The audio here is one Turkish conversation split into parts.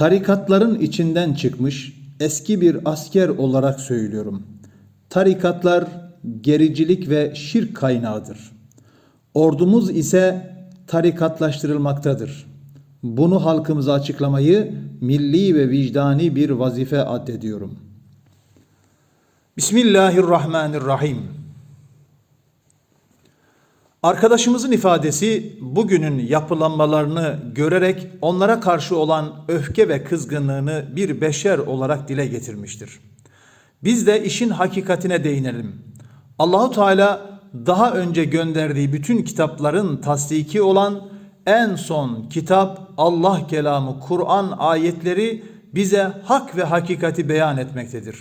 Tarikatların içinden çıkmış eski bir asker olarak söylüyorum. Tarikatlar gericilik ve şirk kaynağıdır. Ordumuz ise tarikatlaştırılmaktadır. Bunu halkımıza açıklamayı milli ve vicdani bir vazife addediyorum. Bismillahirrahmanirrahim. Arkadaşımızın ifadesi bugünün yapılanmalarını görerek onlara karşı olan öfke ve kızgınlığını bir beşer olarak dile getirmiştir. Biz de işin hakikatine değinelim. Allahu Teala daha önce gönderdiği bütün kitapların tasdiki olan en son kitap Allah kelamı Kur'an ayetleri bize hak ve hakikati beyan etmektedir.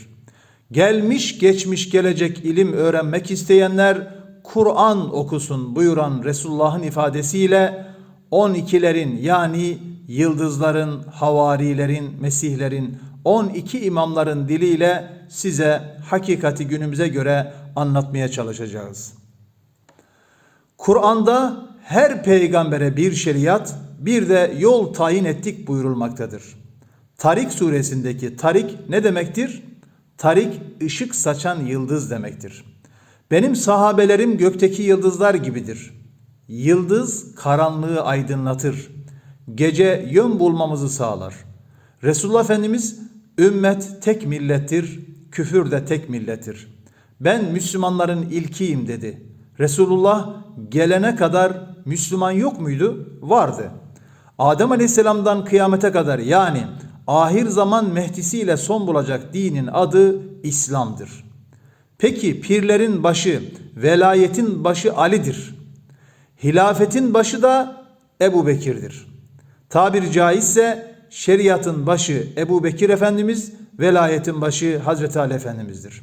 Gelmiş geçmiş gelecek ilim öğrenmek isteyenler Kur'an okusun buyuran Resulullah'ın ifadesiyle 12'lerin yani yıldızların, havarilerin, mesihlerin, 12 imamların diliyle size hakikati günümüze göre anlatmaya çalışacağız. Kur'an'da her peygambere bir şeriat, bir de yol tayin ettik buyurulmaktadır. Tarik suresindeki tarik ne demektir? Tarik ışık saçan yıldız demektir. Benim sahabelerim gökteki yıldızlar gibidir. Yıldız karanlığı aydınlatır. Gece yön bulmamızı sağlar. Resulullah Efendimiz ümmet tek millettir, küfür de tek millettir. Ben Müslümanların ilkiyim dedi. Resulullah gelene kadar Müslüman yok muydu? Vardı. Adem Aleyhisselam'dan kıyamete kadar yani ahir zaman mehdisiyle son bulacak dinin adı İslam'dır. Peki pirlerin başı, velayetin başı Ali'dir. Hilafetin başı da Ebu Bekir'dir. Tabiri caizse şeriatın başı Ebu Bekir Efendimiz, velayetin başı Hazreti Ali Efendimiz'dir.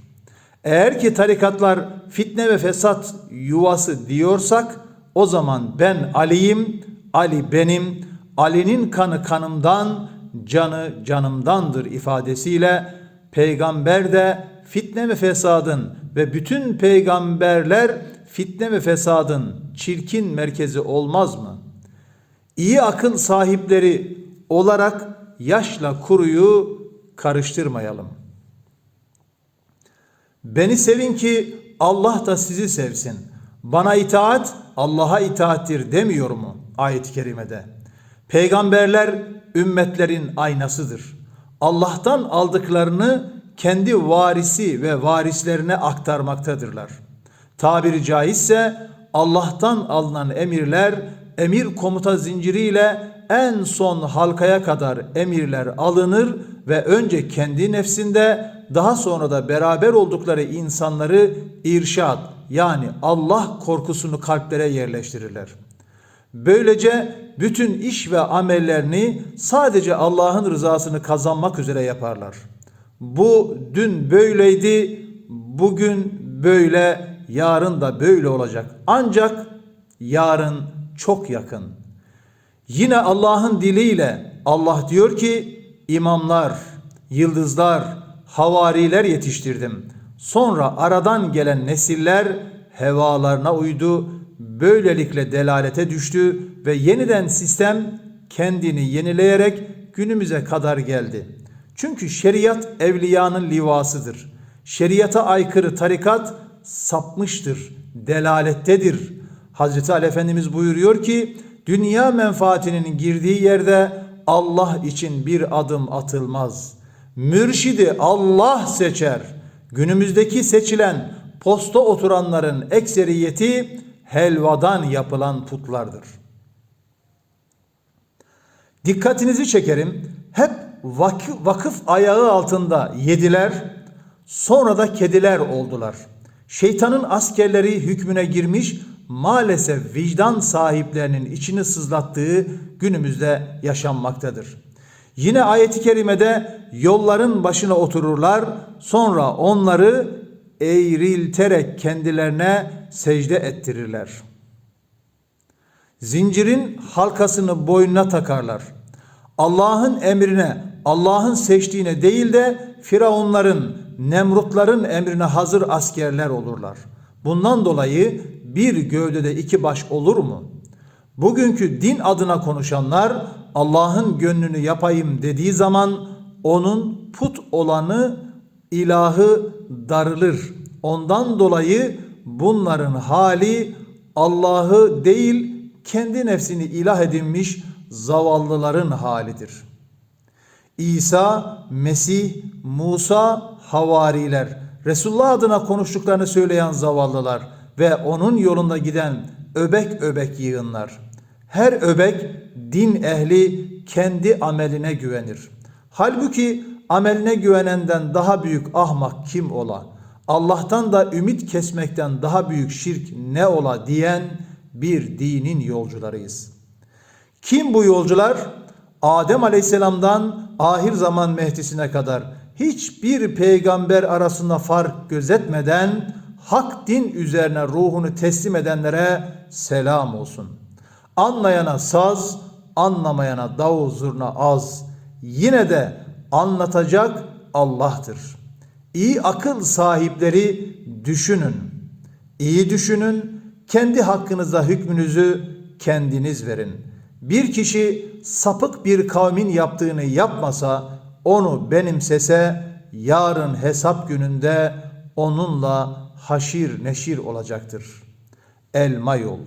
Eğer ki tarikatlar fitne ve fesat yuvası diyorsak o zaman ben Ali'yim, Ali benim, Ali'nin kanı kanımdan, canı canımdandır ifadesiyle peygamber de fitne ve fesadın ve bütün peygamberler fitne ve fesadın çirkin merkezi olmaz mı? İyi akıl sahipleri olarak yaşla kuruyu karıştırmayalım. Beni sevin ki Allah da sizi sevsin. Bana itaat Allah'a itaattir demiyor mu ayet-i kerimede? Peygamberler ümmetlerin aynasıdır. Allah'tan aldıklarını kendi varisi ve varislerine aktarmaktadırlar. Tabiri caizse Allah'tan alınan emirler emir komuta zinciriyle en son halkaya kadar emirler alınır ve önce kendi nefsinde daha sonra da beraber oldukları insanları irşad yani Allah korkusunu kalplere yerleştirirler. Böylece bütün iş ve amellerini sadece Allah'ın rızasını kazanmak üzere yaparlar. Bu dün böyleydi, bugün böyle, yarın da böyle olacak. Ancak yarın çok yakın. Yine Allah'ın diliyle Allah diyor ki imamlar, yıldızlar, havariler yetiştirdim. Sonra aradan gelen nesiller hevalarına uydu. Böylelikle delalete düştü ve yeniden sistem kendini yenileyerek günümüze kadar geldi. Çünkü şeriat evliyanın livasıdır. Şeriata aykırı tarikat sapmıştır, delalettedir. Hazreti Ali Efendimiz buyuruyor ki dünya menfaatinin girdiği yerde Allah için bir adım atılmaz. Mürşidi Allah seçer. Günümüzdeki seçilen posta oturanların ekseriyeti helvadan yapılan putlardır. Dikkatinizi çekerim. Hep vakıf, ayağı altında yediler, sonra da kediler oldular. Şeytanın askerleri hükmüne girmiş, maalesef vicdan sahiplerinin içini sızlattığı günümüzde yaşanmaktadır. Yine ayeti kerimede yolların başına otururlar, sonra onları eğrilterek kendilerine secde ettirirler. Zincirin halkasını boynuna takarlar. Allah'ın emrine, Allah'ın seçtiğine değil de Firavunların, Nemrutların emrine hazır askerler olurlar. Bundan dolayı bir gövdede iki baş olur mu? Bugünkü din adına konuşanlar Allah'ın gönlünü yapayım dediği zaman onun put olanı ilahı darılır. Ondan dolayı bunların hali Allah'ı değil kendi nefsini ilah edinmiş zavallıların halidir. İsa, Mesih, Musa, havariler, Resulullah adına konuştuklarını söyleyen zavallılar ve onun yolunda giden öbek öbek yığınlar. Her öbek din ehli kendi ameline güvenir. Halbuki ameline güvenenden daha büyük ahmak kim ola? Allah'tan da ümit kesmekten daha büyük şirk ne ola diyen bir dinin yolcularıyız. Kim bu yolcular? Adem Aleyhisselam'dan ahir zaman Mehdi'sine kadar hiçbir peygamber arasında fark gözetmeden hak din üzerine ruhunu teslim edenlere selam olsun. Anlayana saz, anlamayana davul zurna az. Yine de anlatacak Allah'tır. İyi akıl sahipleri düşünün. İyi düşünün, kendi hakkınıza hükmünüzü kendiniz verin. Bir kişi sapık bir kavmin yaptığını yapmasa, onu benimsese, yarın hesap gününde onunla haşir neşir olacaktır. Elma yol.